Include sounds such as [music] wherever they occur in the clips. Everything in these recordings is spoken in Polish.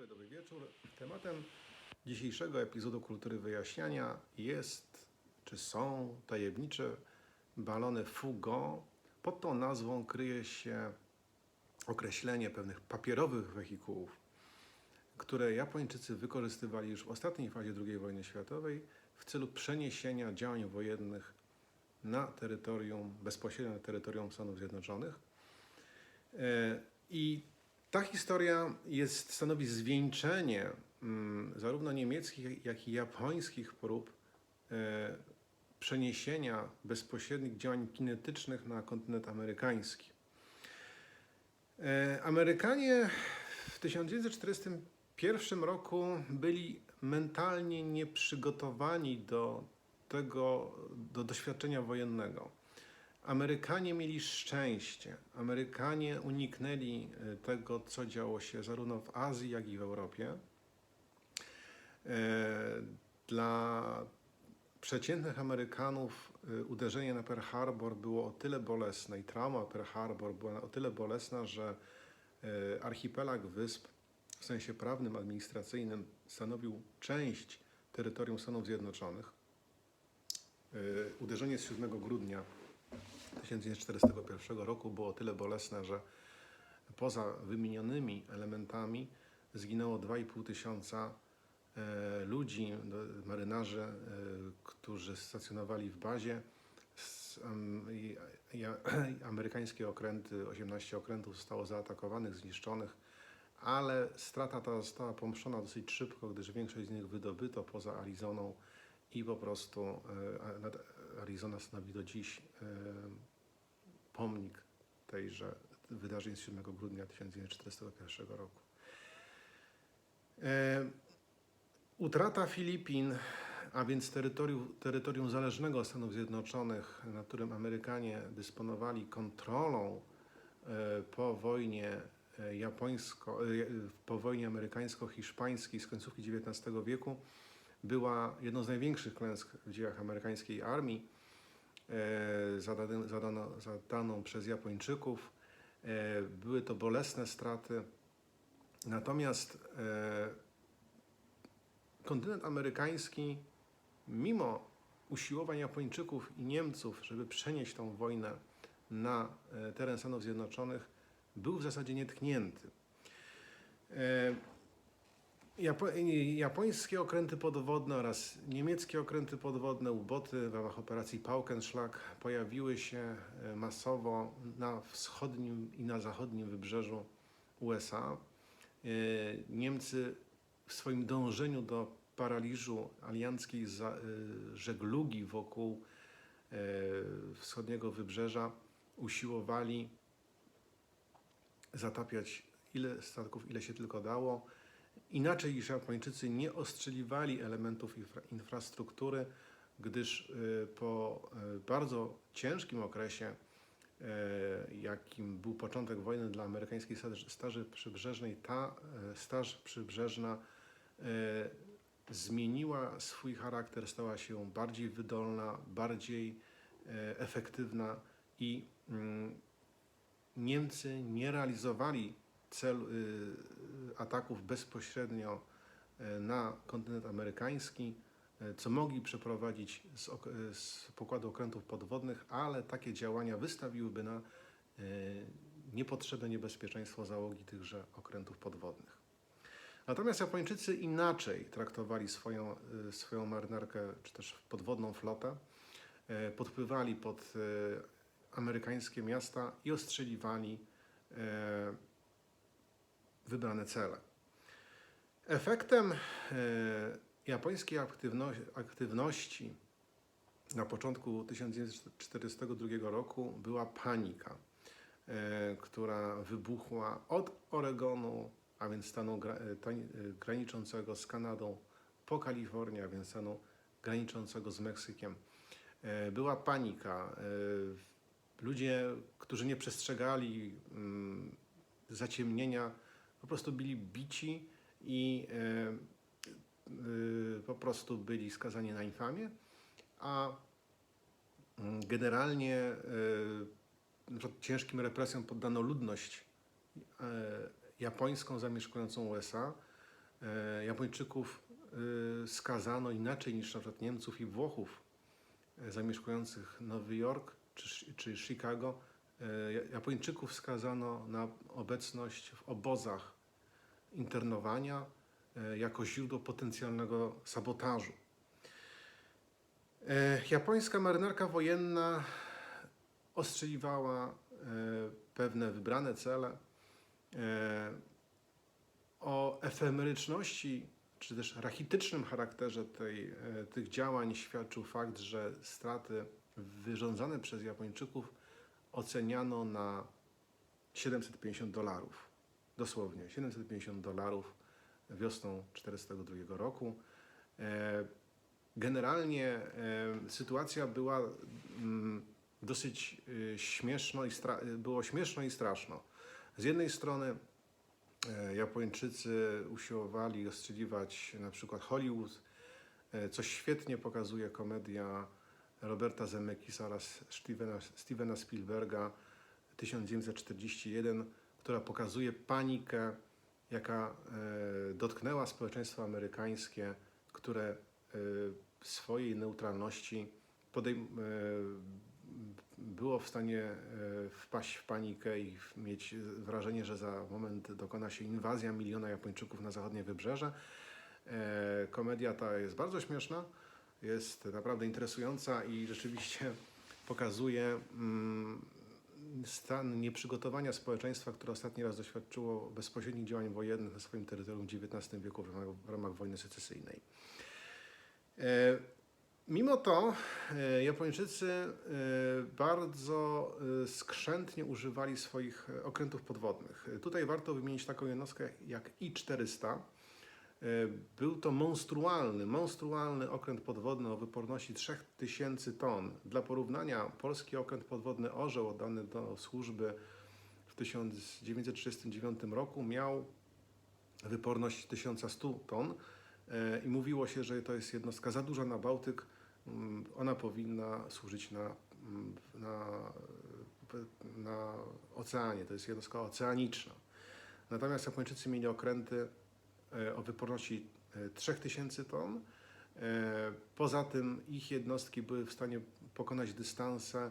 dobry, dobry wieczór. Tematem dzisiejszego epizodu Kultury Wyjaśniania jest, czy są tajemnicze balony Fugo. Pod tą nazwą kryje się określenie pewnych papierowych wehikułów, które Japończycy wykorzystywali już w ostatniej fazie II wojny światowej w celu przeniesienia działań wojennych na terytorium, bezpośrednio na terytorium Stanów Zjednoczonych. E, I ta historia jest, stanowi zwieńczenie mm, zarówno niemieckich, jak i japońskich prób e, przeniesienia bezpośrednich działań kinetycznych na kontynent amerykański. E, Amerykanie w 1941 roku byli mentalnie nieprzygotowani do tego, do doświadczenia wojennego. Amerykanie mieli szczęście. Amerykanie uniknęli e, tego, co działo się zarówno w Azji, jak i w Europie. E, Dla przeciętnych Amerykanów e, uderzenie na Pearl Harbor było o tyle bolesne i trauma Pearl Harbor była o tyle bolesna, że archipelag wysp w sensie prawnym, administracyjnym stanowił część terytorium Stanów Zjednoczonych. Uderzenie z 7 grudnia 1941 roku było tyle bolesne, że poza wymienionymi elementami zginęło 2,5 tysiąca e, ludzi, marynarzy, e, którzy stacjonowali w bazie. Amerykańskie okręty, 18 okrętów zostało zaatakowanych, zniszczonych, ale strata ta została pomszona dosyć szybko, gdyż większość z nich wydobyto poza Arizoną i po prostu e, Arizona stanowi do dziś e, pomnik tejże wydarzeń z 7 grudnia 1941 roku. E, Utrata Filipin, a więc terytorium, terytorium zależnego Stanów Zjednoczonych, na którym Amerykanie dysponowali kontrolą e, po wojnie japońsko, po wojnie amerykańsko-hiszpańskiej z końcówki XIX wieku, była jedną z największych klęsk w dziejach amerykańskiej armii, e, zadane, zadano, zadaną przez Japończyków. E, Były to bolesne straty. Natomiast e, kontynent amerykański, mimo usiłowań Japończyków i Niemców, żeby przenieść tą wojnę na teren Stanów Zjednoczonych, był w zasadzie nietknięty. Japo- japońskie okręty podwodne oraz niemieckie okręty podwodne, uboty w ramach operacji Paukenschlag pojawiły się e, masowo na wschodnim i na zachodnim wybrzeżu USA. E, Niemcy w swoim dążeniu do paraliżu alianckiej e, żeglugi wokół wschodniego wybrzeża usiłowali zatapiać ile statków, ile się tylko dało. Inaczej niż Japończycy nie ostrzeliwali elementów infra, infrastruktury, gdyż y, po y, bardzo ciężkim okresie, y, jakim był początek wojny dla amerykańskiej Straży- Przybrzeżnej, ta Straż Przybrzeżna zmieniła swój charakter, stała się bardziej wydolna, bardziej efektywna i mm, Niemcy nie realizowali cel y, ataków bezpośrednio y, na kontynent amerykański, y, co mogli przeprowadzić z, y, z pokładu okrętów podwodnych, ale takie działania wystawiłyby na niepotrzebne niebezpieczeństwo załogi tychże okrętów podwodnych. Natomiast Japończycy inaczej traktowali swoją, swoją marynarkę, czy też podwodną flotę. Podpływali pod amerykańskie miasta i ostrzeliwali wybrane cele. Efektem e, japońskiej aktywno- aktywności na początku 1942 roku była panika, e, która wybuchła od Oregonu, a więc stanu e, graniczącego z Kanadą, po Kalifornię, a więc stanu graniczącego z Meksykiem. Była panika. Ludzie, którzy nie przestrzegali mm, zaciemnienia, po prostu byli bici i e, e, po prostu byli skazani na infamię, a mm, generalnie e, ciężkim represjom poddano ludność japońską zamieszkującą USA, Japończyków skazano inaczej niż na przykład Niemców i Włochów zamieszkujących Nowy Jork czy, czy Chicago. E, Ja- Japończyków skazano na obecność w obozach internowania e, jako źródło potencjalnego sabotażu. E, Japońska marynarka wojenna ostrzeliwała pewne wybrane cele. O efemeryczności czy też rachitycznym charakterze tej, tych działań świadczył fakt, że straty wyrządzane przez Japończyków oceniano na 750 dolarów. Dosłownie 750 dolarów wiosną 1942 roku. E, Generalnie e, sytuacja była mm, dosyć y, śmieszno i było śmieszno i straszno. Z jednej strony e, Japończycy usiłowali ostrzeliwać na przykład Hollywood, e, co świetnie pokazuje komedia Roberta Zemeckisa oraz Stevena, Stevena Spielberga 1941, która pokazuje panikę, jaka e, dotknęła społeczeństwo amerykańskie, które e, swojej neutralności e, było w stanie wpaść w panikę i mieć wrażenie, że za moment dokona się inwazja miliona Japończyków na zachodnie wybrzeże. Komedia ta jest bardzo śmieszna, jest naprawdę interesująca i rzeczywiście [laughs] pokazuje mm, stan nieprzygotowania społeczeństwa, które ostatni raz doświadczyło bezpośrednich działań wojennych na swoim terytorium w XIX wieku w ramach, wojny secesyjnej. E, Mimo to e, Japończycy e, bardzo skrzętnie używali swoich okrętów podwodnych. Tutaj warto wymienić taką jednostkę jak I-400. E, Był to monstrualny, monstrualny okręt podwodny o wyporności 3000 ton. Dla porównania, polski okręt podwodny Orzeł oddany do służby w 1939 roku miał wyporność 1100 ton e, i mówiło się, że to jest jednostka za duża na Bałtyk. Mm, Ona powinna służyć na, mm, na, na oceanie, to jest jednostka oceaniczna. Natomiast Japończycy mieli okręty o wyporności e, 3000 ton. E, Poza tym ich jednostki były w stanie pokonać dystanse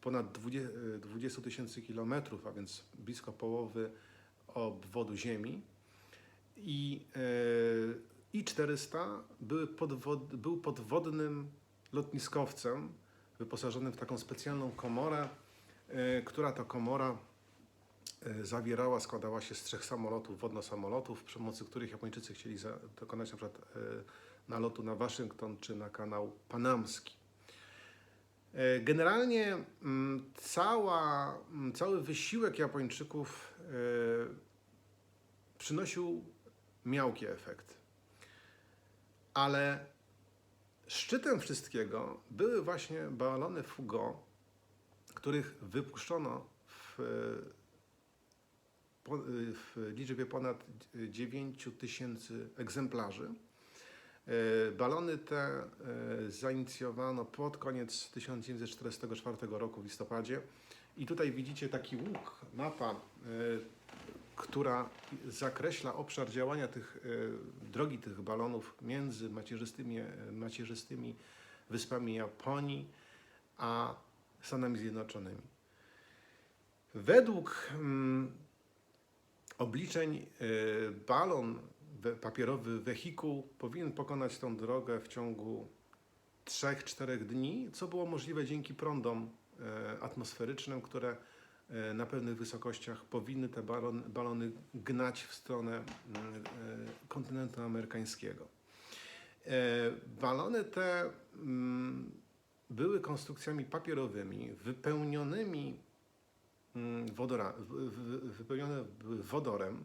ponad 20 e, 20 tysięcy kilometrów, a więc blisko połowy obwodu Ziemi. I e, I-400 były podwod, był podwodnym lotniskowcem wyposażonym w taką specjalną komorę, e, która to komora e, zawierała, składała się z trzech samolotów, wodno-samolotów, przy pomocy których Japończycy chcieli dokonać na przykład e, nalotu na Waszyngton czy na kanał panamski. E, Generalnie mm, cała, mm, cały wysiłek Japończyków e, przynosił miałkie efekty. Ale szczytem wszystkiego były właśnie balony Fugo, których wypuszczono w, w liczbie ponad 9 tysięcy egzemplarzy. E, Balony te e, zainicjowano pod koniec 1944 roku w listopadzie. I tutaj widzicie taki łuk, mapa, e, która zakreśla obszar działania tych, drogi tych balonów między macierzystymi, macierzystymi wyspami Japonii a Stanami Zjednoczonymi. Według mm, obliczeń e, balon papierowy wehikuł powinien pokonać tą drogę w ciągu 3-4 dni, co było możliwe dzięki prądom e, atmosferycznym, które e, na pewnych wysokościach powinny te balon, balony gnać w stronę mm, kontynentu amerykańskiego. Balony te mm, były konstrukcjami papierowymi, wypełnionymi wodora, w- w- wypełnione były wodorem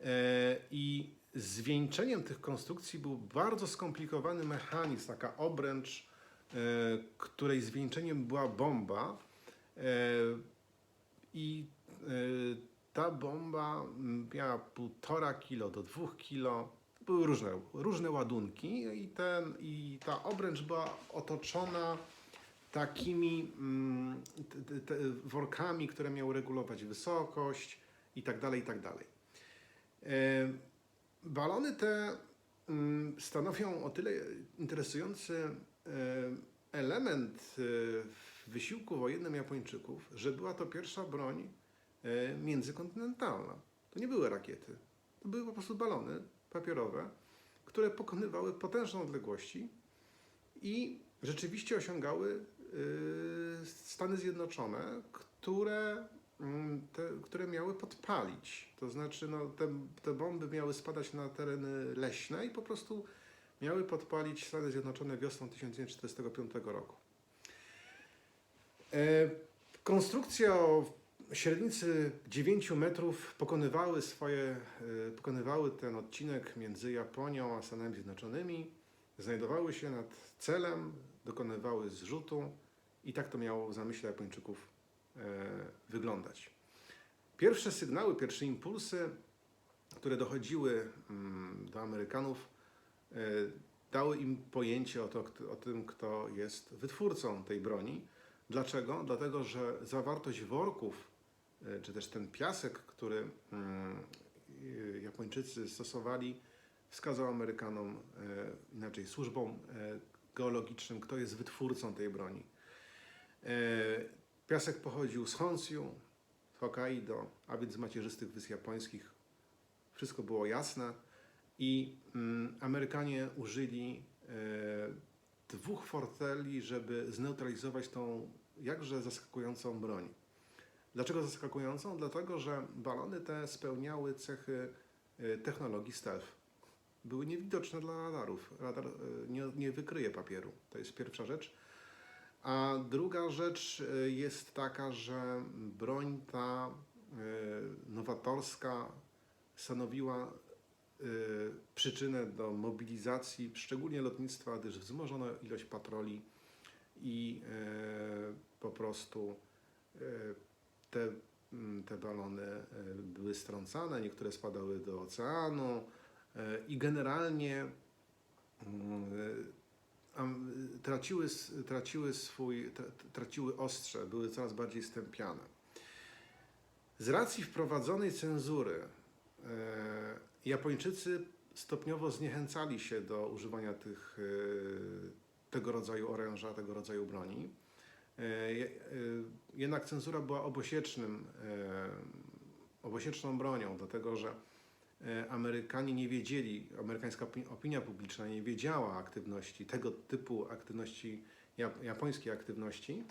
e, i zwieńczeniem tych konstrukcji był bardzo skomplikowany mechanizm, taka obręcz, e, której zwieńczeniem była bomba e, i ta bomba miała półtora kilo do dwóch kilo. Były różne, różne ładunki i, ten, i ta obręcz była otoczona takimi mm, workami, które miały regulować wysokość i tak dalej, i tak dalej. E, Balony te mm, stanowią o tyle interesujący e, element e, w wysiłku wojennym Japończyków, że była to pierwsza broń międzykontynentalna. To nie były rakiety, to były po prostu balony papierowe, które pokonywały potężne odległości i rzeczywiście osiągały Stany Zjednoczone, które Mm, te, które miały podpalić. To znaczy, no, te, te bomby miały spadać na tereny leśne i po prostu miały podpalić Stany Zjednoczone wiosną 1945 roku. E, konstrukcje o średnicy 9 metrów pokonywały swoje, e, pokonywały ten odcinek między Japonią a Stanami Zjednoczonymi, znajdowały się nad celem, dokonywały zrzutu i tak to miało w zamyśle Japończyków e, wyglądać. Pierwsze sygnały, pierwsze impulsy, które dochodziły mm, do Amerykanów, e, dały im pojęcie o, to, o tym, kto jest wytwórcą tej broni. Dlaczego? Dlatego, że zawartość worków, e, czy też ten piasek, który mm, Japończycy stosowali, wskazał Amerykanom, e, inaczej służbom e, geologicznym, kto jest wytwórcą tej broni. E, Piasek pochodził z Honshu, Hokkaido, a więc z macierzystych wysp japońskich. Wszystko było jasne i mm, Amerykanie użyli dwóch forteli, żeby zneutralizować tą jakże zaskakującą broń. Dlaczego zaskakującą? Dlatego, że balony te spełniały cechy technologii stealth. Były niewidoczne dla radarów. Radar e, nie, nie wykryje papieru. To jest pierwsza rzecz. A druga rzecz e, jest taka, że broń ta e, nowatorska stanowiła przyczynę do mobilizacji, szczególnie lotnictwa, gdyż wzmożono ilość patroli i po prostu te, te balony były strącane, niektóre spadały do oceanu i generalnie mm, am- traciły, traciły swój, tra- traciły ostrze, były coraz bardziej stępiane. Z racji wprowadzonej cenzury e, Japończycy stopniowo zniechęcali się do używania tych, e, tego rodzaju oręża, tego rodzaju broni. E, je- e, jednak cenzura była obosiecznym, e, obosieczną bronią, dlatego że e, Amerykanie nie wiedzieli, amerykańska opi- opinia publiczna nie wiedziała aktywności, tego typu aktywności, jap- japońskiej aktywności.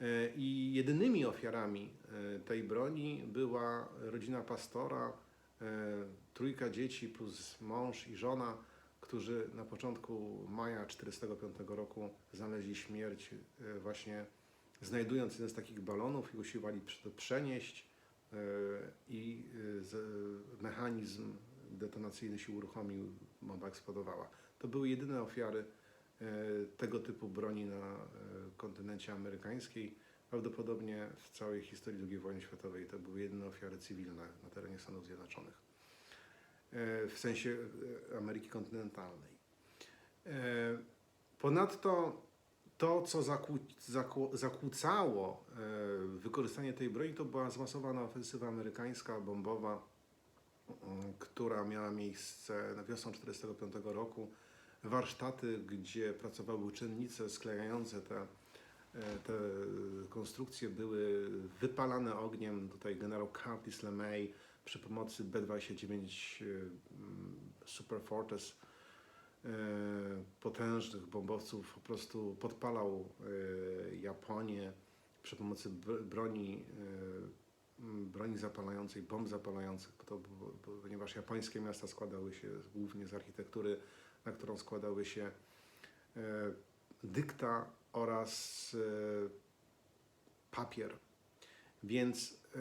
E, I jedynymi ofiarami e, tej broni była rodzina pastora, e, trójka dzieci plus mąż i żona, którzy na początku maja 1945 roku znaleźli śmierć e, właśnie znajdując jeden z takich balonów i usiłowali to przenieść e, i e, z- mechanizm detonacyjny się uruchomił, bomba eksplodowała. To były jedyne ofiary e, tego typu broni na e, kontynencie amerykańskiej. Prawdopodobnie w całej historii II wojny światowej to były jedyne ofiary cywilne na terenie Stanów Zjednoczonych. E, W sensie e, Ameryki kontynentalnej. E, Ponadto to, co zakłó- zakłó- zakłócało e, wykorzystanie tej broni, to była zmasowana ofensywa amerykańska, bombowa, mm, która miała miejsce na wiosną 1945 roku. Warsztaty, gdzie pracowały uczennice sklejające te, e, te konstrukcje, były wypalane ogniem. Tutaj generał Curtis LeMay przy pomocy B-29 e, mm, Super Fortress e, potężnych bombowców po prostu podpalał e, Japonię przy pomocy br- broni, e, broni zapalającej, bomb zapalających, to ponieważ japońskie miasta składały się głównie z architektury, na którą składały się e, dykta oraz e, papier. Więc e,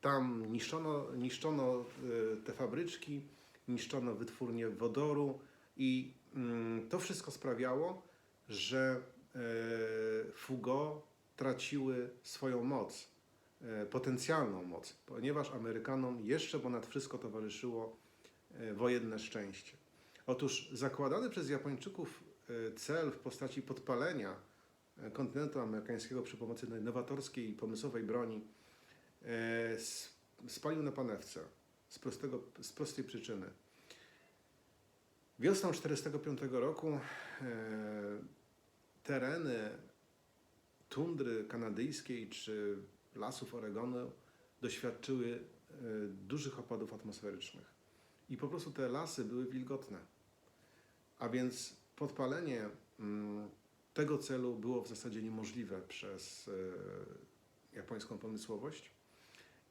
tam niszczono, niszczono e, te fabryczki, niszczono wytwórnie wodoru i mm, to wszystko sprawiało, że e, Fugo traciły swoją moc, e, potencjalną moc, ponieważ Amerykanom jeszcze ponad wszystko towarzyszyło e, wojenne szczęście. Otóż zakładany przez Japończyków cel w postaci podpalenia kontynentu amerykańskiego przy pomocy nowatorskiej pomysłowej broni spalił na panewce. Z, prostego, z prostej przyczyny. Wiosną 1945 roku e, tereny tundry kanadyjskiej czy lasów Oregonu doświadczyły e, dużych opadów atmosferycznych. I po prostu te lasy były wilgotne. A więc podpalenie mm, tego celu było w zasadzie niemożliwe przez e, japońską pomysłowość.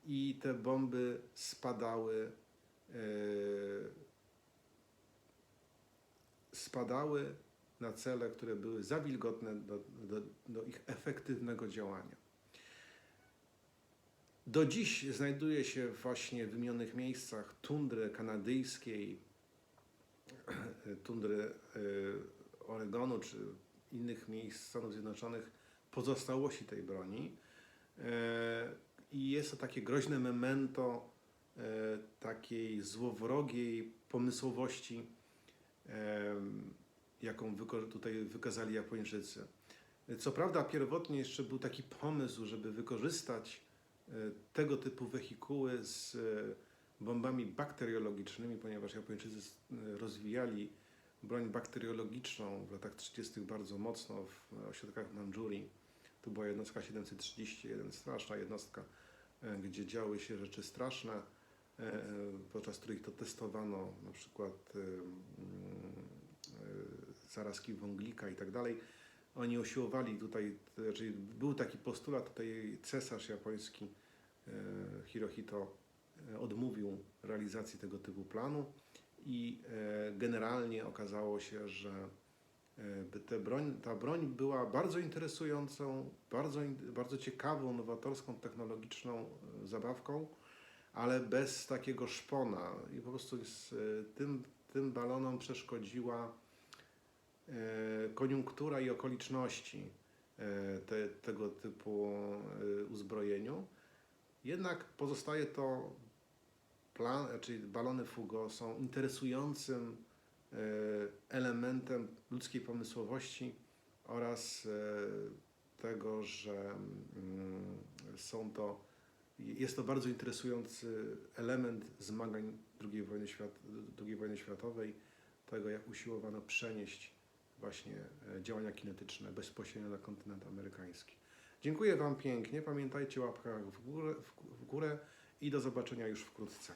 I te bomby spadały, e, spadały na cele, które były za wilgotne do, do, do ich efektywnego działania. Do dziś znajduje się właśnie w wymienionych miejscach tundry kanadyjskiej, tundry y, Oregonu czy innych miejsc Stanów Zjednoczonych pozostałości tej broni. I jest to takie groźne memento e, takiej złowrogiej pomysłowości, e, jaką tutaj wykazali Japończycy. Co prawda, pierwotnie jeszcze był taki pomysł, żeby wykorzystać e, tego typu wehikuły z bombami bakteriologicznymi, ponieważ Japończycy rozwijali broń bakteriologiczną w latach 30. bardzo mocno w ośrodkach Mandżurii. To była jednostka 731, straszna jednostka, gdzie działy się rzeczy straszne, e, e, podczas których to testowano na przykład e, e, zarazki wąglika i tak dalej. Oni usiłowali tutaj, czyli był taki postulat, tutaj cesarz japoński e, Hirohito e, odmówił realizacji tego typu planu i e, generalnie okazało się, że e, te broń, ta broń była bardzo interesującą, bardzo, bardzo ciekawą, nowatorską, technologiczną e, zabawką, ale bez takiego szpona i po prostu z, e, tym, tym balonom przeszkodziła e, koniunktura i okoliczności e, te, tego typu e, uzbrojeniu. Jednak pozostaje to plan, czyli balony Fugo są interesującym e, elementem ludzkiej pomysłowości oraz e, tego, że mm, są to, jest to bardzo interesujący element zmagań II wojny, świat, II wojny światowej, tego jak usiłowano przenieść właśnie e, działania kinetyczne bezpośrednio na kontynent amerykański. Dziękuję Wam pięknie. Pamiętajcie o łapkach w górę, w górę i do zobaczenia już wkrótce.